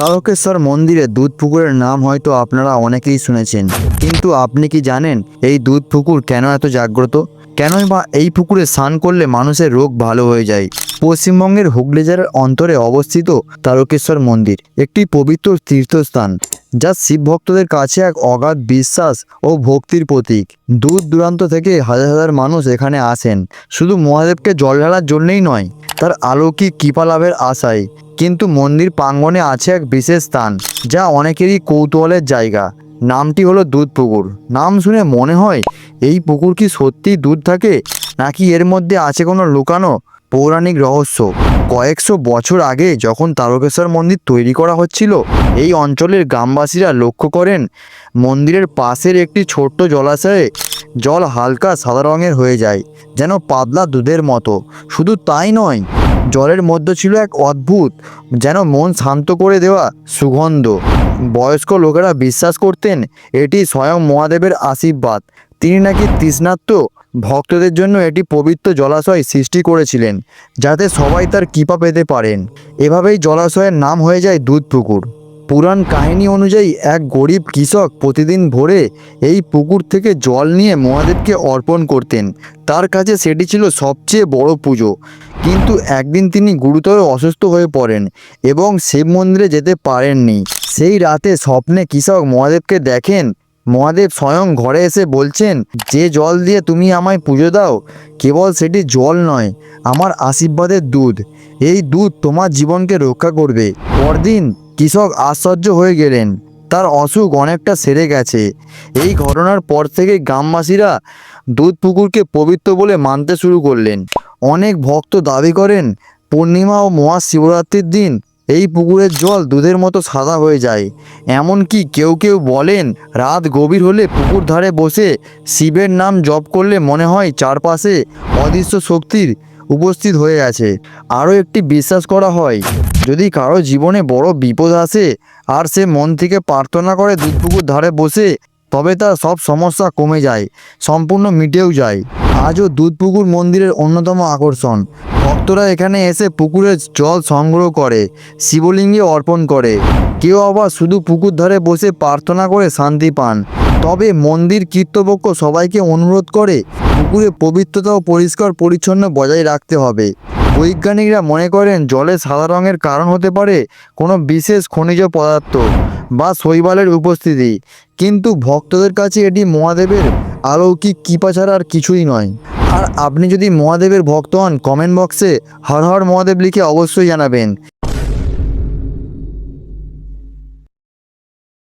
তারকেশ্বর মন্দিরে দুধ পুকুরের নাম হয়তো আপনারা অনেকেই শুনেছেন। কিন্তু আপনি কি জানেন এই দুধ পুকুর কেন এত জাগ্রত? কেনই বা এই পুকুরে স্নান করলে মানুষের রোগ ভালো হয়ে যায়? পশ্চিমবঙ্গের হুগলি জেলার অন্তরে অবস্থিত তারকেশ্বর মন্দির, একটি পবিত্র তীর্থস্থান, যা শিব ভক্তদের কাছে এক অগাধ বিশ্বাস ও ভক্তির প্রতীক। দূর দূরান্ত থেকে হাজার হাজার মানুষ এখানে আসেন। শুধু মহাদেবকে জল ঢালার জন্যেই নয়, তার অলৌকিক কৃপা লাভের আশায়। কিন্তু মন্দির প্রাঙ্গণে আছে এক বিশেষ স্থান, যা অনেকেরই কৌতূহলের জায়গা। নামটি হলো দুধ পুকুর। নাম শুনে মনে হয়, এই পুকুর কি সত্যিই দুধ থাকে, নাকি এর মধ্যে আছে কোনো লুকানো পৌরাণিক রহস্য? কয়েকশো বছর আগে যখন তারকেশ্বর মন্দির তৈরি করা হচ্ছিল, এই অঞ্চলের গ্রামবাসীরা লক্ষ্য করেন, মন্দিরের পাশের একটি ছোট্ট জলাশয়ে জল হালকা সাদা রঙের হয়ে যায়, যেন পাতলা দুধের মতো। শুধু তাই নয়, জলের মধ্যে ছিল এক অদ্ভুত, যেন মন শান্ত করে দেওয়া সুগন্ধ। বয়স্ক লোকেরা বিশ্বাস করতেন এটি স্বয়ং মহাদেবের আশীর্বাদ। তিনি নাকি তৃষ্ণার্ত? ভক্তদের জন্য এটি পবিত্র জলাশয় সৃষ্টি করেছিলেন, যাতে সবাই তার কৃপা পেতে পারেন। এভাবেই জলাশয়ের নাম হয়ে যায় দুধ পুকুর পুরাণ কাহিনী অনুযায়ী এক গরিব কৃষক প্রতিদিন ভোরে এই পুকুর থেকে জল নিয়ে মহাদেবকে অর্পণ করতেন। তার কাছে সেটি ছিল সবচেয়ে বড় পুজো। কিন্তু একদিন তিনি গুরুতর অসুস্থ হয়ে পড়েন এবং শিব মন্দিরে যেতে পারেননি। সেই রাতে স্বপ্নে কৃষক মহাদেবকে দেখেন। মহাদেব স্বয়ং ঘরে এসে বলছেন, যে জল দিয়ে তুমি আমায় পুজো দাও, কেবল সেটি জল নয়, আমার আশীর্বাদের দুধ। এই দুধ তোমার জীবনকে রক্ষা করবে। পরদিন কৃষক আশ্চর্য হয়ে গেলেন। তার অসুখ অনেকটা সেরে গেছে। এই ঘটনার পর থেকে গ্রামবাসীরা দুধ পুকুরকে পবিত্র বলে মানতে শুরু করলেন। অনেক ভক্ত দাবি করেন, পূর্ণিমা ও মহাশিবরাত্রির দিন এই পুকুরের জল দুধের মতো সাদা হয়ে যায়। এমনকি কেউ কেউ বলেন, রাত গভীর হলে পুকুর ধারে বসে শিবের নাম জপ করলে মনে হয় চারপাশে অদৃশ্য শক্তির উপস্থিত হয়ে আছে আরও একটি বিশ্বাস করা হয় যদি কারও জীবনে বড় বিপদ আসে আর সে মন থেকে প্রার্থনা করে দুধপুকুর ধারে বসে, তবে তার সব সমস্যা কমে যায়, সম্পূর্ণ মিটেও যায়। আজও দুধপুকুর মন্দিরের অন্যতম আকর্ষণ। ভক্তরা এখানে এসে পুকুরের জল সংগ্রহ করে, শিবলিঙ্গে অর্পণ করে। কেউ আবার শুধু পুকুর ধারে বসে প্রার্থনা করে শান্তি পান। তবে মন্দির কর্তৃপক্ষ সবাইকে অনুরোধ করে, পুকুরে পবিত্রতা ও পরিষ্কার পরিচ্ছন্ন বজায় রাখতে হবে। বৈজ্ঞানিকরা মনে করেন জলে সাদা রঙের কারণ হতে পারে কোনো বিশেষ খনিজ পদার্থ বা শৈবালের উপস্থিতি। কিন্তু ভক্তদের কাছে এটি মহাদেবের আলৌকিক কৃপা ছাড়া আর কিছুই নয়। আর আপনি যদি মহাদেবের ভক্ত হন কমেন্ট বক্সে হর হর মহাদেব লিখে অবশ্যই জানাবেন।